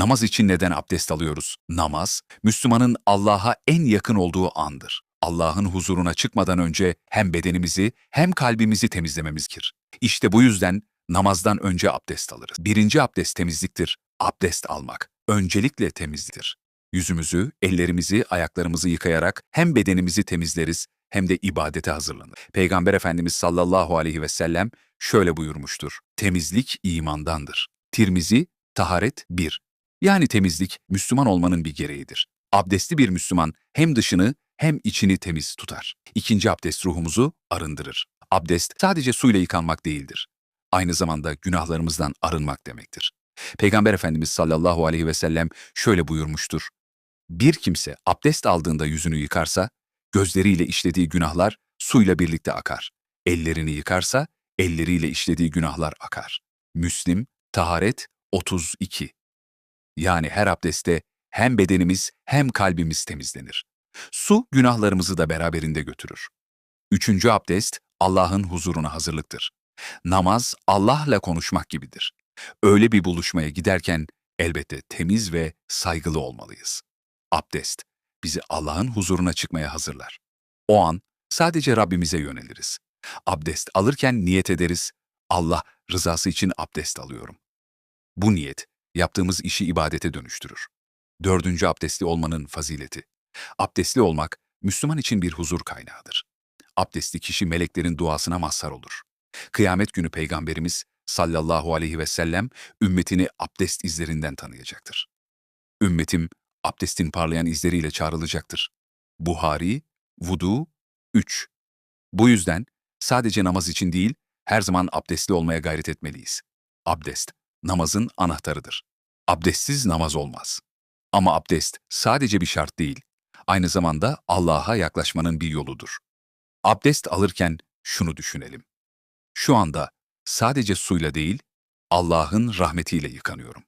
Namaz için neden abdest alıyoruz? Namaz, Müslümanın Allah'a en yakın olduğu andır. Allah'ın huzuruna çıkmadan önce hem bedenimizi hem kalbimizi temizlememiz gerekir. İşte bu yüzden namazdan önce abdest alırız. Birinci abdest temizliktir. Abdest almak öncelikle temizliktir. Yüzümüzü, ellerimizi, ayaklarımızı yıkayarak hem bedenimizi temizleriz hem de ibadete hazırlanır. Peygamber Efendimiz sallallahu aleyhi ve sellem şöyle buyurmuştur. Temizlik imandandır. Tirmizi, taharet 1. Yani temizlik Müslüman olmanın bir gereğidir. Abdestli bir Müslüman hem dışını hem içini temiz tutar. İkinci abdest ruhumuzu arındırır. Abdest sadece suyla yıkanmak değildir. Aynı zamanda günahlarımızdan arınmak demektir. Peygamber Efendimiz sallallahu aleyhi ve sellem şöyle buyurmuştur. Bir kimse abdest aldığında yüzünü yıkarsa, gözleriyle işlediği günahlar suyla birlikte akar. Ellerini yıkarsa, elleriyle işlediği günahlar akar. Müslim, Taharet 32 Yani her abdestte hem bedenimiz hem kalbimiz temizlenir. Su günahlarımızı da beraberinde götürür. Üçüncü abdest Allah'ın huzuruna hazırlıktır. Namaz Allah'la konuşmak gibidir. Öyle bir buluşmaya giderken elbette temiz ve saygılı olmalıyız. Abdest bizi Allah'ın huzuruna çıkmaya hazırlar. O an sadece Rabbimize yöneliriz. Abdest alırken niyet ederiz. Allah rızası için abdest alıyorum. Bu niyet yaptığımız işi ibadete dönüştürür. Dördüncü abdestli olmanın fazileti. Abdestli olmak Müslüman için bir huzur kaynağıdır. Abdestli kişi meleklerin duasına mazhar olur. Kıyamet günü Peygamberimiz sallallahu aleyhi ve sellem ümmetini abdest izlerinden tanıyacaktır. Ümmetim abdestin parlayan izleriyle çağrılacaktır. Buhari, Vudu 3. Bu yüzden sadece namaz için değil, her zaman abdestli olmaya gayret etmeliyiz. Abdest, namazın anahtarıdır. Abdestsiz namaz olmaz. Ama abdest sadece bir şart değil, aynı zamanda Allah'a yaklaşmanın bir yoludur. Abdest alırken şunu düşünelim. Şu anda sadece suyla değil, Allah'ın rahmetiyle yıkanıyorum.